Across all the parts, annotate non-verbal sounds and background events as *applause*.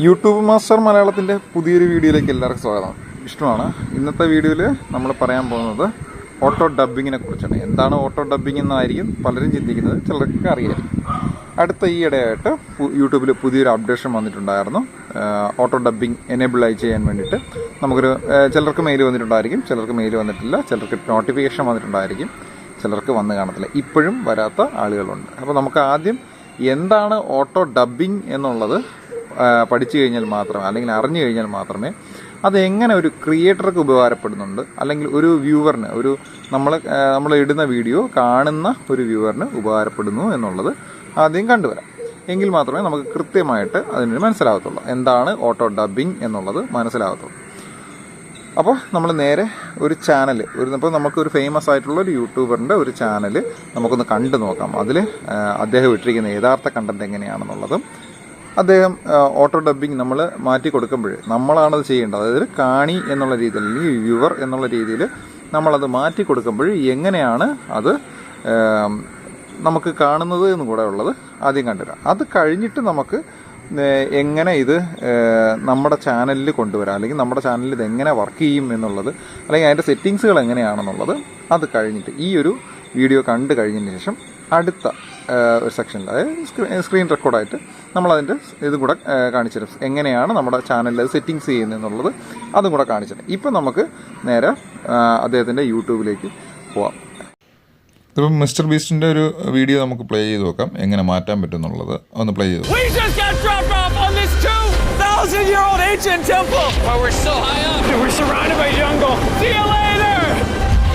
YouTube master മലയാളത്തിന്റെ പുതിയൊരു വീഡിയോയിലേക്ക് എല്ലാവർക്കും സ്വാഗതം. ഇഷ്ടമാണ്. ഇന്നത്തെ വീഡിയോയിൽ നമ്മൾ പറയാൻ പോകുന്നത് ഓട്ടോ ഡബ്ബിങ്ങിനെ കുറിച്ചാണ്. എന്താണ് ഓട്ടോ ഡബ്ബിംഗ് എന്നായിരിക്കും പലരും ചിന്തിക്കുന്നത് ചിലർക്ക് അറിയായിരിക്കും. അടുത്ത ഈ ഇടയായിട്ട് പു- യൂട്യൂബിൽ പുതിയൊരു അപ്ഡേഷൻ വന്നിട്ടുണ്ടായിരുന്നു. ഓട്ടോ ഡബ്ബിംഗ് എനേബിളായി ചെയ്യാൻ വേണ്ടിയിട്ട്. നമുക്കൊരു ചിലർക്ക് മെയിൽ വന്നിട്ടുണ്ടായിരിക്കും ചിലർക്ക് മെയിൽ വന്നിട്ടില്ല ചിലർക്ക് നോട്ടിഫിക്കേഷൻ വന്നിട്ടുണ്ടായിരിക്കും ചിലർക്ക് വന്ന് കാണത്തില്ല. ഇപ്പോഴും വരാത്ത ആളുകളുണ്ട്. അപ്പോൾ നമുക്ക് ആദ്യം എന്താണ് ഓട്ടോ ഡബ്ബിംഗ് എന്നുള്ളത് പഠിച്ചു കഴിഞ്ഞാൽ മാത്രമേ അല്ലെങ്കിൽ അറിഞ്ഞു കഴിഞ്ഞാൽ മാത്രമേ അത് എങ്ങനെ ഒരു ക്രിയേറ്റർക്ക് ഉപകാരപ്പെടുന്നുണ്ട് അല്ലെങ്കിൽ ഒരു വ്യൂവറിന് ഒരു നമ്മൾ നമ്മൾ ഇടുന്ന വീഡിയോ കാണുന്ന ഒരു വ്യൂവറിന് ഉപകാരപ്പെടുന്നു എന്നുള്ളത് ആദ്യം കണ്ടുവരാം. എങ്കിൽ മാത്രമേ നമുക്ക് കൃത്യമായിട്ട് അതിന് മനസ്സിലാകത്തുള്ളൂ. എന്താണ് ഓട്ടോ ഡബ്ബിംഗ് എന്നുള്ളത് മനസ്സിലാകത്തുള്ളൂ. അപ്പോൾ നമ്മൾ നേരെ ഒരു ചാനൽ ഒരു ഇപ്പോൾ നമുക്ക് ഒരു ഫേമസ് ആയിട്ടുള്ള ഒരു യൂട്യൂബറിന്റെ ഒരു ചാനൽ നമുക്കൊന്ന് കണ്ടു നോക്കാം. അതിൽ അദ്ദേഹം ഇട്ടിരിക്കുന്ന യഥാർത്ഥ കണ്ടന്റ് എങ്ങനെയാണെന്നുള്ളതും അദ്ദേഹം ഓട്ടോ ഡബ്ബിംഗ് നമ്മൾ മാറ്റി കൊടുക്കുമ്പോൾ നമ്മളാണത് ചെയ്യേണ്ടത്. അതായത് കാണി എന്നുള്ള രീതിയിൽ അല്ലെങ്കിൽ വ്യൂവർ എന്നുള്ള രീതിയിൽ നമ്മളത് മാറ്റി കൊടുക്കുമ്പോൾ എങ്ങനെയാണ് അത് നമുക്ക് കാണുന്നത് എന്ന് കൂടെ ഉള്ളത് ആദ്യം കണ്ടുവരാം. അത് കഴിഞ്ഞിട്ട് നമുക്ക് എങ്ങനെ ഇത് നമ്മുടെ ചാനലിൽ കൊണ്ടുവരാം. അല്ലെങ്കിൽ നമ്മുടെ ചാനലിൽ ഇത് എങ്ങനെ വർക്ക് ചെയ്യും എന്നുള്ളത് അല്ലെങ്കിൽ അതിന്റെ സെറ്റിങ്സുകൾ എങ്ങനെയാണെന്നുള്ളത് അത് കഴിഞ്ഞിട്ട് ഈ ഒരു വീഡിയോ കണ്ടു കഴിഞ്ഞതിന് ശേഷം അടുത്ത ഒരു സെക്ഷനിൽ അതായത് സ്ക്രീ- സ്ക്രീൻ റെക്കോർഡായിട്ട് നമ്മളതിന്റെ ഇതും കൂടെ ഏഹ് കാണിച്ചു തരും എങ്ങനെയാണ് നമ്മുടെ ചാനലിൽ അത് സെറ്റിങ്സ് ചെയ്യുന്നത് എന്നുള്ളത് അതും കൂടെ കാണിച്ചു തരും ഇപ്പം നമുക്ക് നേരെ അദ്ദേഹത്തിന്റെ യൂട്യൂബിലേക്ക് പോവാം ഇതിപ്പം മിസ്റ്റർ ബീസ്റ്റിന്റെ ഒരു വീഡിയോ നമുക്ക് പ്ലേ ചെയ്ത് നോക്കാം എങ്ങനെ മാറ്റാൻ പറ്റും എന്നുള്ളത് ഒന്ന് പ്ലേ ചെയ്ത് We just got dropped off on this 2,000 year old ancient temple. Why we're so high up. We're surrounded by jungle. See you later.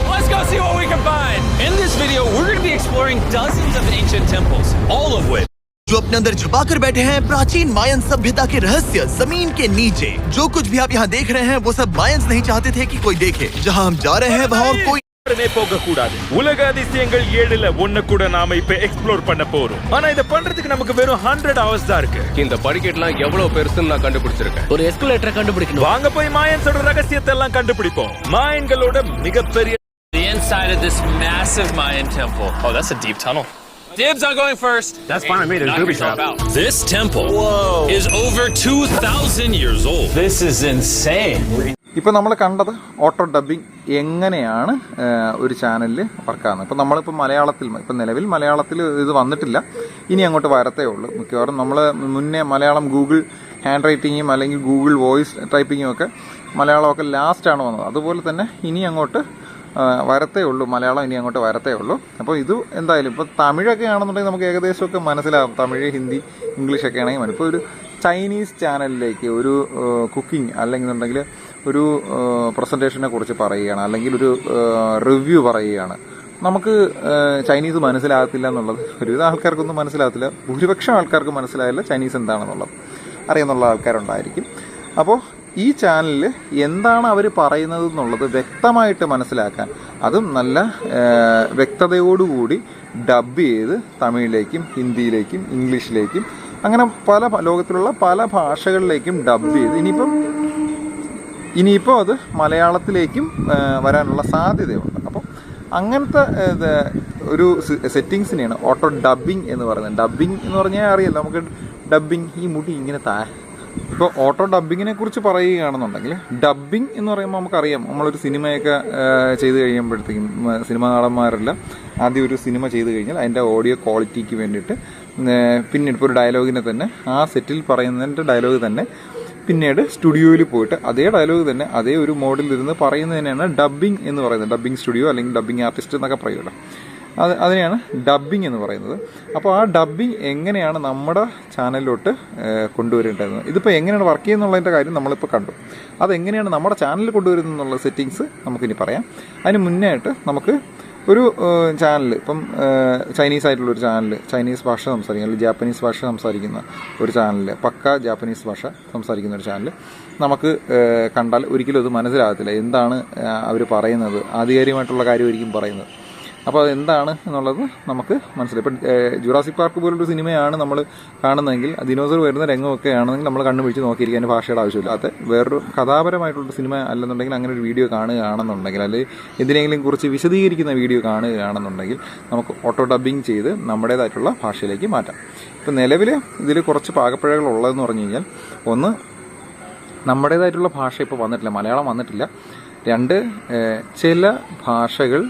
Let's go see what we can find. In this video, we're going to be exploring dozens of ancient temples, all of which जो अपने अंदर छुपा कर बैठे हैं प्राचीन मायन सभ्यता के रहस्य जमीन के नीचे जो कुछ भी आप यहाँ देख रहे हैं वो सब मायंस नहीं चाहते थे कि कोई देखे जहाँ हम जा रहे हैं वहाँ और कोई உடனே போக கூடாது உலக அதிசயங்கள் ஏழுல ஒண்ணு கூட நாம இப்ப எக்ஸ்ப்ளோர் பண்ண போறோம் ஆனா இத பண்றதுக்கு நமக்கு வெறும் ஹண்ட்ரட் ஹவர்ஸ் தான் இருக்கு இந்த படிக்கட்டுலாம் எவ்வளவு பெருசுன்னு நான் கண்டுபிடிச்சிருக்கேன் ஒரு எஸ்கலேட்டரை கண்டுபிடிக்கணும் வாங்க போய் மாயன்ஸோட ரகசியத்தை எல்லாம் கண்டுபிடிப்போம் மாயன்களோட மிகப்பெரிய the inside of this massive Mayan temple. Oh, that's a deep tunnel. Dibs on going first. That's fine with me. There's booby out. This temple Whoa. is over 2,000 years old. This is insane. ഇപ്പോൾ നമ്മൾ കണ്ടത് auto dubbing എങ്ങനെയാണ് ഒരു ചാനലിൽ വർക്കാകുന്നത് ഇപ്പോൾ നമ്മളിപ്പോൾ മലയാളത്തിൽ ഇപ്പം നിലവിൽ മലയാളത്തിൽ ഇത് വന്നിട്ടില്ല ഇനി അങ്ങോട്ട് വരത്തേ ഉള്ളൂ മിക്കവാറും നമ്മൾ മുന്നേ മലയാളം ഗൂഗിൾ ഹാൻഡ് റൈറ്റിങ്ങും അല്ലെങ്കിൽ ഗൂഗിൾ വോയിസ് ടൈപ്പിങ്ങും ഒക്കെ മലയാളമൊക്കെ ലാസ്റ്റാണ് വന്നത് അതുപോലെ തന്നെ ഇനി അങ്ങോട്ട് വരത്തേ ഉള്ളൂ. മലയാളം ഇനി അങ്ങോട്ട് വരത്തേ ഉള്ളൂ. അപ്പോൾ ഇത് എന്തായാലും ഇപ്പോൾ തമിഴൊക്കെ ആണെന്നുണ്ടെങ്കിൽ നമുക്ക് ഏകദേശമൊക്കെ മനസ്സിലാകും തമിഴ് ഹിന്ദി ഇംഗ്ലീഷൊക്കെ ആണെങ്കിൽ ഇപ്പോൾ ഒരു ചൈനീസ് ചാനലിലേക്ക് ഒരു കുക്കിംഗ് അല്ലെങ്കിൽ എന്നുണ്ടെങ്കിൽ ഒരു പ്രസന്റേഷനെ കുറിച്ച് പറയുകയാണ്. അല്ലെങ്കിൽ ഒരു റിവ്യൂ പറയുകയാണ്. നമുക്ക് ചൈനീസ് മനസ്സിലാകത്തില്ല എന്നുള്ളത് ഒരുവിധ ആൾക്കാർക്കൊന്നും മനസ്സിലാകത്തില്ല. ഭൂരിപക്ഷം ആൾക്കാർക്ക് മനസ്സിലായില്ല ചൈനീസ് എന്താണെന്നുള്ളത്. അറിയുന്നുള്ള ആൾക്കാരുണ്ടായിരിക്കും. അപ്പോൾ ഈ ചാനലിൽ എന്താണ് അവർ പറയുന്നത് എന്നുള്ളത് വ്യക്തമായിട്ട് മനസ്സിലാക്കാൻ അതും നല്ല വ്യക്തതയോടുകൂടി ഡബ് ചെയ്ത് തമിഴിലേക്കും ഹിന്ദിയിലേക്കും ഇംഗ്ലീഷിലേക്കും അങ്ങനെ പല ലോകത്തിലുള്ള പല ഭാഷകളിലേക്കും ഡബ് ചെയ്ത് ഇനിയിപ്പം ഇനിയിപ്പോൾ അത് മലയാളത്തിലേക്കും വരാനുള്ള സാധ്യതയുണ്ട്. അപ്പം അങ്ങനത്തെ ഒരു സെറ്റിങ്സിനെയാണ് ഓട്ടോ ഡബ്ബിംഗ് എന്ന് പറയുന്നത്. ഡബ്ബിംഗ് എന്ന് പറഞ്ഞാൽ അറിയാലോ നമുക്ക് ഡബ്ബിംഗ് ഈ മുടി ഇങ്ങനെ താ ഇപ്പോൾ ഓട്ടോ ഡബ്ബിങ്ങിനെ കുറിച്ച് പറയുകയാണെന്നുണ്ടെങ്കിൽ ഡബ്ബിംഗ് എന്ന് പറയുമ്പോൾ നമുക്കറിയാം. നമ്മളൊരു സിനിമയൊക്കെ ചെയ്ത് കഴിയുമ്പോഴത്തേക്കും സിനിമ നടന്മാരെല്ലാം ആദ്യം ഒരു സിനിമ ചെയ്ത് കഴിഞ്ഞാൽ അതിന്റെ ഓഡിയോ ക്വാളിറ്റിക്ക് വേണ്ടിയിട്ട് പിന്നീട് ഇപ്പോൾ ഒരു ഡയലോഗിനെ തന്നെ ആ സെറ്റിൽ പറയുന്നതിന്റെ ഡയലോഗ് തന്നെ പിന്നീട് സ്റ്റുഡിയോയിൽ പോയിട്ട് അതേ ഡയലോഗ് തന്നെ അതേ ഒരു മോഡിൽ ഇരുന്ന് പറയുന്നതിനാണ് ഡബ്ബിംഗ് എന്ന് പറയുന്നത്. ഡബ്ബിംഗ് സ്റ്റുഡിയോ അല്ലെങ്കിൽ ഡബ്ബിംഗ് ആർട്ടിസ്റ്റ് എന്നൊക്കെ പറയുമല്ലോ. അത് അതിനെയാണ് ഡബ്ബിംഗ് എന്ന് പറയുന്നത്. അപ്പോൾ ആ ഡബ്ബിംഗ് എങ്ങനെയാണ് നമ്മുടെ ചാനലിലോട്ട് കൊണ്ടുവരേണ്ടത്? ഇതിപ്പോൾ എങ്ങനെയാണ് വർക്ക് ചെയ്യുന്നുള്ളതിന്റെ കാര്യം നമ്മളിപ്പോൾ കണ്ടു. അതെങ്ങനെയാണ് നമ്മുടെ ചാനലിൽ കൊണ്ടുവരുന്നത് എന്നുള്ള സെറ്റിങ്സ് നമുക്കിനി പറയാം. അതിന് മുന്നേ ആയിട്ട് നമുക്ക് ഒരു ചാനൽ ഇപ്പം ചൈനീസ് ആയിട്ടുള്ള ഒരു ചാനൽ ചൈനീസ് ഭാഷ സംസാരിക്കുന്ന അല്ലെങ്കിൽ ജാപ്പനീസ് ഭാഷ സംസാരിക്കുന്ന ഒരു ചാനൽ പക്ക ജാപ്പനീസ് ഭാഷ സംസാരിക്കുന്ന ഒരു ചാനൽ നമുക്ക് കണ്ടാൽ ഒരിക്കലും അത് മനസ്സിലാകത്തില്ല. എന്താണ് അവർ പറയുന്നത്? ആധികാരികമായിട്ടുള്ള കാര്യമായിരിക്കും പറയുന്നത്. അപ്പോൾ അതെന്താണ് എന്നുള്ളത് നമുക്ക് മനസ്സിലായി. ഇപ്പം ജുറാസിക് പാർക്ക് പോലൊരു സിനിമയാണ് നമ്മൾ കാണുന്നതെങ്കിൽ ദിനോസർ വരുന്ന രംഗമൊക്കെ ആണെങ്കിൽ നമ്മൾ കണ്ണു പിടിച്ച് നോക്കിയിരിക്കാൻ അതിന് ഭാഷയുടെ ആവശ്യമില്ല. അത് വേറൊരു കഥാപരമായിട്ടുള്ള സിനിമ അല്ലെന്നുണ്ടെങ്കിൽ അങ്ങനെ ഒരു വീഡിയോ കാണുകയാണെന്നുണ്ടെങ്കിൽ അല്ലെങ്കിൽ എന്തിനെങ്കിലും കുറിച്ച് വിശദീകരിക്കുന്ന വീഡിയോ കാണുകയാണെന്നുണ്ടെങ്കിൽ നമുക്ക് ഓട്ടോ ഡബ്ബിംഗ് ചെയ്ത് നമ്മുടേതായിട്ടുള്ള ഭാഷയിലേക്ക് മാറ്റാം. ഇപ്പം നിലവിൽ ഇതിൽ കുറച്ച് പാകപ്പിഴകൾ ഉള്ളതെന്ന് പറഞ്ഞു കഴിഞ്ഞാൽ ഒന്ന് നമ്മുടേതായിട്ടുള്ള ഭാഷ ഇപ്പോൾ വന്നിട്ടില്ല മലയാളം വന്നിട്ടില്ല. രണ്ട് ചില ഭാഷകൾ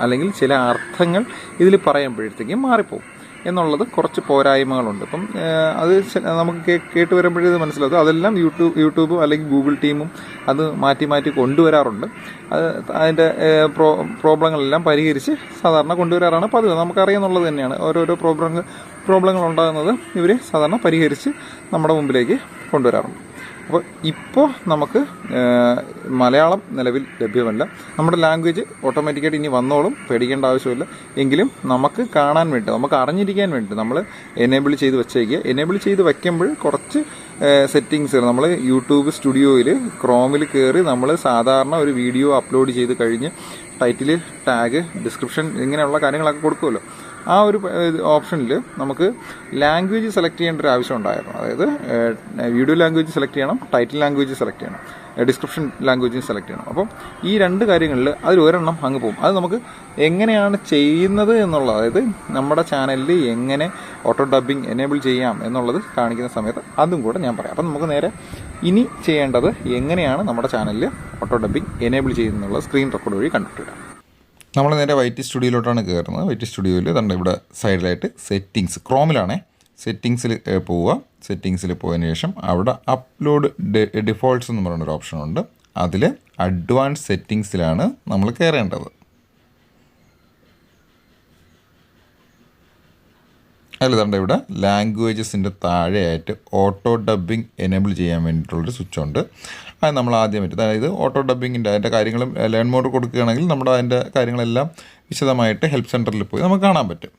അല്ലെങ്കിൽ ചില അർത്ഥങ്ങൾ ഇതിൽ പറയുമ്പോഴത്തേക്കും മാറിപ്പോകും എന്നുള്ളത് കുറച്ച് പോരായ്മകളുണ്ട്. അപ്പം അത് നമുക്ക് കേട്ട് വരുമ്പോഴേ ഇത് മനസ്സിലാവും അതെല്ലാം യൂട്യൂബ് യൂട്യൂബും അല്ലെങ്കിൽ ഗൂഗിൾ ടീമും അത് മാറ്റി മാറ്റി കൊണ്ടുവരാറുണ്ട്. അത് അതിന്റെ പ്രോ പ്രോബ്ലങ്ങളെല്ലാം പരിഹരിച്ച് സാധാരണ കൊണ്ടുവരാറാണ് പതിവ്. നമുക്കറിയാന്നുള്ളത് തന്നെയാണ്. ഓരോരോ പ്രോബ്ലങ്ങൾ പ്രോബ്ലങ്ങൾ ഉണ്ടാകുന്നത് ഇവർ സാധാരണ പരിഹരിച്ച് നമ്മുടെ മുമ്പിലേക്ക് കൊണ്ടുവരാറുണ്ട്. അപ്പോൾ ഇപ്പോൾ നമുക്ക് മലയാളം നിലവിൽ ലഭ്യമല്ല. നമ്മുടെ ലാംഗ്വേജ് ഓട്ടോമാറ്റിക്കായിട്ട് ഇനി വന്നോളും പേടിക്കേണ്ട ആവശ്യമില്ല. എങ്കിലും നമുക്ക് കാണാൻ വേണ്ടി നമുക്ക് അറിഞ്ഞിരിക്കാൻ വേണ്ടി നമ്മൾ എനേബിൾ ചെയ്ത് വെച്ചേക്കുക. എനേബിൾ ചെയ്ത് വയ്ക്കുമ്പോൾ കുറച്ച് സെറ്റിങ്സ് നമ്മൾ യൂട്യൂബ് സ്റ്റുഡിയോയിൽ ക്രോമിൽ കയറി നമ്മൾ സാധാരണ ഒരു വീഡിയോ അപ്ലോഡ് ചെയ്ത് കഴിഞ്ഞ് ടൈറ്റിൽ ടാഗ് ഡിസ്ക്രിപ്ഷൻ ഇങ്ങനെയുള്ള കാര്യങ്ങളൊക്കെ കൊടുക്കുമല്ലോ. ആ ഒരു ഓപ്ഷനിൽ നമുക്ക് ലാംഗ്വേജ് സെലക്ട് ചെയ്യേണ്ട ഒരു ആവശ്യം ഉണ്ടായിരുന്നു. അതായത് വീഡിയോ ലാംഗ്വേജ് സെലക്ട് ചെയ്യണം ടൈറ്റിൽ ലാംഗ്വേജ് സെലക്ട് ചെയ്യണം ഡിസ്ക്രിപ്ഷൻ ലാംഗ്വേജും സെലക്ട് ചെയ്യണം. അപ്പം ഈ രണ്ട് കാര്യങ്ങളിൽ അതിൽ ഒരെണ്ണം അങ്ങ് പോകും. അത് നമുക്ക് എങ്ങനെയാണ് ചെയ്യുന്നത് എന്നുള്ളത് അതായത് നമ്മുടെ ചാനലിൽ എങ്ങനെ ഓട്ടോ ഡബിങ് എനേബിൾ ചെയ്യാം എന്നുള്ളത് കാണിക്കുന്ന സമയത്ത് അതും കൂടെ ഞാൻ പറയാം. അപ്പം നമുക്ക് നേരെ ഇനി ചെയ്യേണ്ടത് എങ്ങനെയാണ് നമ്മുടെ ചാനലിൽ ഓട്ടോ ഡബിങ് എനേബിൾ ചെയ്യുന്നുള്ള സ്ക്രീൻ റെക്കോർഡ് വഴി കണ്ടിട്ട് നമ്മൾ നേരെ വൈറ്റ് സ്റ്റുഡിയോയിലോട്ടാണ് കയറുന്നത് വൈറ്റ് സ്റ്റുഡിയോയിൽ തന്നെ ഇവിടെ സൈഡിലായിട്ട് സെറ്റിങ്സ് ക്രോമിലാണേ സെറ്റിങ്സിൽ പോവുക. സെറ്റിങ്സിൽ പോയതിന് ശേഷം അവിടെ അപ്ലോഡ് ഡിഫോൾട്ട്സ് എന്ന് പറയുന്ന ഒരു ഓപ്ഷൻ ഉണ്ട്. അതിൽ അഡ്വാൻസ് സെറ്റിങ്സിലാണ് നമ്മൾ കയറേണ്ടത് അതിൽ തണ്ട ഇവിടെ. ലാംഗ്വേജസിന്റെ താഴെയായിട്ട് ഓട്ടോ ഡബ്ബിംഗ് എനേബിൾ ചെയ്യാൻ വേണ്ടിയിട്ടുള്ളൊരു സ്വിച്ച് ഉണ്ട്. അത് നമ്മൾ ആദ്യം പറ്റും. അതായത് ഓട്ടോ ഡബ്ബിങ്ങിന്റെ അതിന്റെ കാര്യങ്ങളും ലേൺ മോഡ് കൊടുക്കുകയാണെങ്കിൽ നമ്മുടെ അതിന്റെ കാര്യങ്ങളെല്ലാം വിശദമായിട്ട് ഹെൽപ്പ് സെന്ററിൽ പോയി നമുക്ക് കാണാൻ പറ്റും.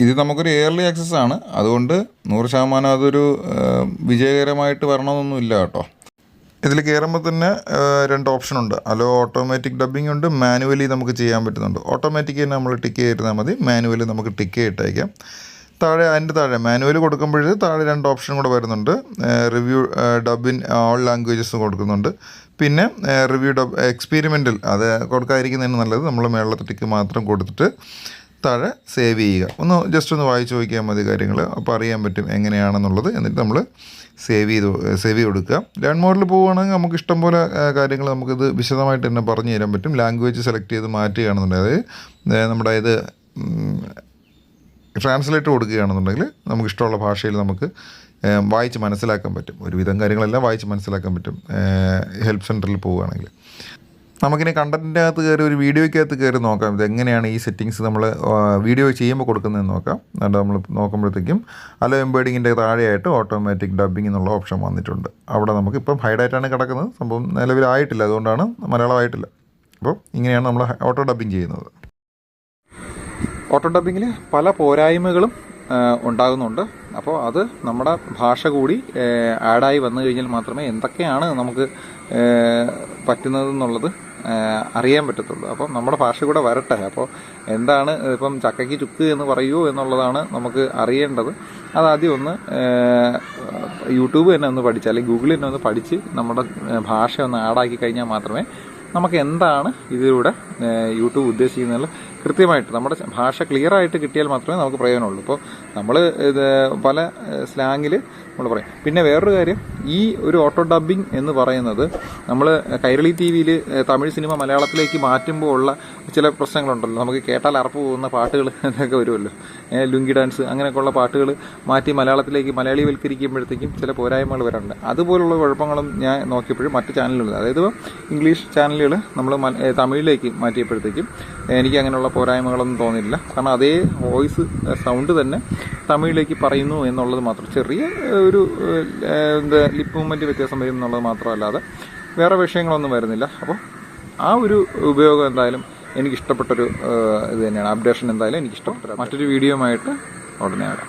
ഇത് നമുക്കൊരു എയർലി ആക്സസ് ആണ്. അതുകൊണ്ട് നൂറ് ശതമാനം അതൊരു വിജയകരമായിട്ട് വരണമെന്നൊന്നുമില്ല കേട്ടോ. ഇതിൽ കയറുമ്പോൾ തന്നെ രണ്ട് ഓപ്ഷൻ ഉണ്ട്. അലോ ഓട്ടോമാറ്റിക് ഡബ്ബിംഗ് ഉണ്ട്. മാനുവലി നമുക്ക് ചെയ്യാൻ പറ്റുന്നുണ്ട്. ഓട്ടോമാറ്റിക് തന്നെ നമ്മൾ ടിക്ക് ചെയ്തിരുന്നാൽ മതി. മാനുവലി നമുക്ക് ടിക്ക് ചെയ്തിട്ടേക്കാം താഴെ അതിന്റെ താഴെ മാനുവൽ കൊടുക്കുമ്പോൾ താഴെ രണ്ട് ഓപ്ഷൻ കൂടെ വരുന്നുണ്ട്. Review dub in all languages കൊടുക്കുന്നുണ്ട്. പിന്നെ റിവ്യൂ ഡബ് എക്സ്പീരിമെന്റൽ അത് കൊടുക്കാതിരിക്കുന്നതിന് നല്ലത് നമ്മൾ മേളത്തെ ടിക്ക് മാത്രം കൊടുത്തിട്ട് താഴെ സേവ് ചെയ്യുക. ഒന്ന് ജസ്റ്റ് ഒന്ന് വായിച്ച് നോക്കിയാൽ മതി കാര്യങ്ങൾ അപ്പോൾ അറിയാൻ പറ്റും എങ്ങനെയാണെന്നുള്ളത്. എന്നിട്ട് നമ്മൾ സേവ് ചെയ്ത് സേവ് ചെയ്ത് കൊടുക്കുക. ലേൺ മോഡിൽ പോവുകയാണെങ്കിൽ നമുക്ക് ഇഷ്ടം പോലെ കാര്യങ്ങൾ നമുക്കിത് വിശദമായിട്ട് തന്നെ പറഞ്ഞു തരാൻ പറ്റും. ലാംഗ്വേജ് സെലക്ട് ചെയ്ത് മാറ്റുകയാണെന്നുണ്ടെങ്കിൽ അതായത് നമ്മുടെ ഇത് ട്രാൻസ്ലേറ്റ് കൊടുക്കുകയാണെന്നുണ്ടെങ്കിൽ നമുക്ക് ഇഷ്ടമുള്ള ഭാഷയിൽ നമുക്ക് വായിച്ച് മനസ്സിലാക്കാൻ പറ്റും. ഒരുവിധം കാര്യങ്ങളെല്ലാം വായിച്ച് മനസ്സിലാക്കാൻ പറ്റും. ഹെൽപ്പ് സെന്ററിൽ പോവുകയാണെങ്കിൽ. നമുക്കിനി കണ്ടന്റിന്റെ അകത്ത് കയറി ഒരു വീഡിയോയ്ക്കകത്ത് കയറി നോക്കാം. ഇത് എങ്ങനെയാണ് ഈ സെറ്റിങ്സ് നമ്മൾ വീഡിയോ ചെയ്യുമ്പോൾ കൊടുക്കുന്നതെന്ന് നോക്കാം. എന്നിട്ട് നമ്മൾ നോക്കുമ്പോഴത്തേക്കും അലോ എംബേഡിങ്ങിന്റെ താഴെയായിട്ട് ഓട്ടോമാറ്റിക് ഡബ്ബിംഗ് എന്നുള്ള ഓപ്ഷൻ വന്നിട്ടുണ്ട്. അവിടെ നമുക്ക് ഇപ്പം ഹൈഡായിട്ടാണ് കിടക്കുന്നത്. സംഭവം നിലവിലായിട്ടില്ല. അതുകൊണ്ടാണ് മലയാളമായിട്ടില്ല. അപ്പോൾ ഇങ്ങനെയാണ് നമ്മൾ ഓട്ടോ ഡബ്ബിംഗ് ചെയ്യുന്നത്. ഓട്ടോ ഡബിങ്ങിൽ പല പോരായ്മകളും ഉണ്ടാകുന്നുണ്ട്. അപ്പോൾ അത് നമ്മുടെ ഭാഷ കൂടി ആഡായി വന്നു കഴിഞ്ഞാൽ മാത്രമേ എന്തൊക്കെയാണ് നമുക്ക് പറ്റുന്നത് പറ്റുന്നതെന്നുള്ളത് അറിയാൻ പറ്റത്തുള്ളൂ. അപ്പം നമ്മുടെ ഭാഷ കൂടെ വരട്ടെ. അപ്പോൾ എന്താണ് ഇപ്പം ചക്കയ്ക്ക് ചുക്ക് എന്ന് പറയുമോ എന്നുള്ളതാണ് നമുക്ക് അറിയേണ്ടത്. അതാദ്യം ഒന്ന് യൂട്യൂബ് തന്നെ ഒന്ന് പഠിച്ച് അല്ലെങ്കിൽ ഗൂഗിളിൽ തന്നെ ഒന്ന് പഠിച്ച് നമ്മുടെ ഭാഷ ഒന്ന് ആഡാക്കി കഴിഞ്ഞാൽ മാത്രമേ നമുക്ക് എന്താണ് ഇതിലൂടെ യൂട്യൂബ് ഉദ്ദേശിക്കുന്നതിൽ കൃത്യമായിട്ട് നമ്മുടെ ഭാഷ ക്ലിയർ ആയിട്ട് കിട്ടിയാൽ മാത്രമേ നമുക്ക് പ്രയോജനമുള്ളൂ. ഇപ്പോൾ നമ്മൾ ഇത് പല സ്ലാങ്ങിൽ നമ്മൾ പറയും. പിന്നെ വേറൊരു കാര്യം ഈ ഒരു ഓട്ടോ ഡബ്ബിംഗ് എന്ന് പറയുന്നത് നമ്മൾ കൈരളി ടി വിയിൽ തമിഴ് സിനിമ മലയാളത്തിലേക്ക് മാറ്റുമ്പോൾ ഉള്ള ചില പ്രശ്നങ്ങളുണ്ടല്ലോ. നമുക്ക് കേട്ടാൽ അറപ്പ് പോകുന്ന പാട്ടുകൾ എന്നൊക്കെ *laughs* വരുമല്ലോ. ലുങ്കി ഡാൻസ് അങ്ങനെയൊക്കെയുള്ള പാട്ടുകൾ മാറ്റി മലയാളത്തിലേക്ക് മലയാളിവൽക്കരിക്കുമ്പോഴത്തേക്കും ചില പോരായ്മകൾ വരാറുണ്ട്. അതുപോലുള്ള കുഴപ്പങ്ങളും ഞാൻ നോക്കിയപ്പോഴും മറ്റ് ചാനലുകൾ അതായത് ഇംഗ്ലീഷ് ചാനലുകൾ നമ്മൾ തമിഴിലേക്ക് മാറ്റിയപ്പോഴത്തേക്കും എനിക്ക് അങ്ങനെയുള്ള പോരായ്മകളൊന്നും തോന്നിയില്ല കാരണം അതേ വോയിസ് സൗണ്ട് തന്നെ തമിഴിലേക്ക് പറയുന്നു എന്നുള്ളത് മാത്രം. ചെറിയ ഒരു എന്താ ലിപ് മൂവ്മെന്റ് വ്യത്യാസം വരും എന്നുള്ളത് മാത്രമല്ലാതെ വേറെ വിഷയങ്ങളൊന്നും വരുന്നില്ല. അപ്പോൾ ആ ഒരു ഉപയോഗം എന്തായാലും എനിക്കിഷ്ടപ്പെട്ടൊരു ഇത് തന്നെയാണ്. അപ്ഡേഷൻ എന്തായാലും എനിക്ക് മറ്റൊരു വീഡിയോ ആയിട്ട് ഉടനെ വരാം.